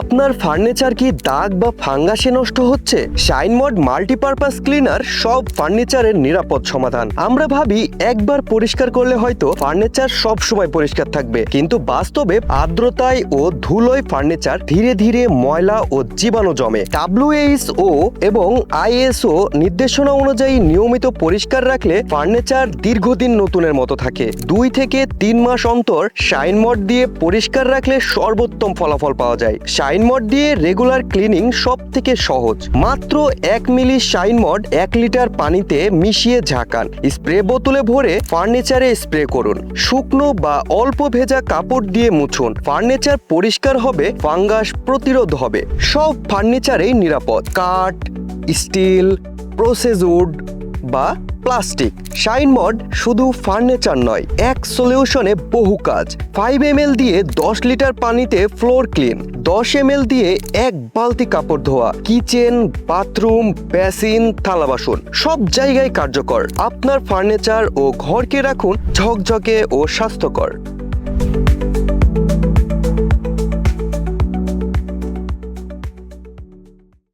আপনার ফার্নিচার কি দাগ বা ফাঙ্গাসে নষ্ট হচ্ছে? শাইন মড মাল্টিপারপাস ক্লিনার সব ফার্নিচারের নিরাপদ সমাধান। আমরা ভাবি একবার পরিষ্কার করলে হয়তো ফার্নিচার সব সময় পরিষ্কার থাকবে। কিন্তু বাস্তবে আর্দ্রতায় ও ধুলোয় ফার্নিচার ধীরে ধীরে ময়লা ও জীবাণু জমে। ডাব্লিউএইচও এবং আইএসও নির্দেশনা অনুযায়ী নিয়মিত পরিষ্কার রাখলে ফার্নিচার দীর্ঘদিন নতুনের মতো থাকে। দুই থেকে তিন মাস অন্তর শাইন মড দিয়ে পরিষ্কার রাখলে সর্বোত্তম ফলাফল পাওয়া যায়। শাইন মড দিয়ে রেগুলার ক্লিনিং সব থেকে সহজ। মাত্র এক মিলি শাইন মড এক লিটার পানিতে মিশিয়ে ঝাঁকান। স্প্রে বোতলে ভরে ফার্নিচারে স্প্রে করুন। শুকনো বা অল্প ভেজা কাপড় দিয়ে মুছুন। ফার্নিচার পরিষ্কার হবে, ফাঙ্গাস প্রতিরোধ হবে। সব ফার্নিচারেই নিরাপদ। কাঠ, স্টিল প্রসেস উড বা প্লাস্টিক। শাইন মড শুধু ফার্নিচার নয়, এক সলিউশনে বহু কাজ। ফাইভ এম দিয়ে দশ লিটার পানিতে ফ্লোর ক্লিন দশ এম দিয়ে এক বালতি কাপড় ধোয়া কিচেন বাথরুম বেসিন থালা বাসন, সব জায়গায় কার্যকর। আপনার ফার্নিচার ও ঘরকে রাখুন ঝকঝকে ও স্বাস্থ্যকর।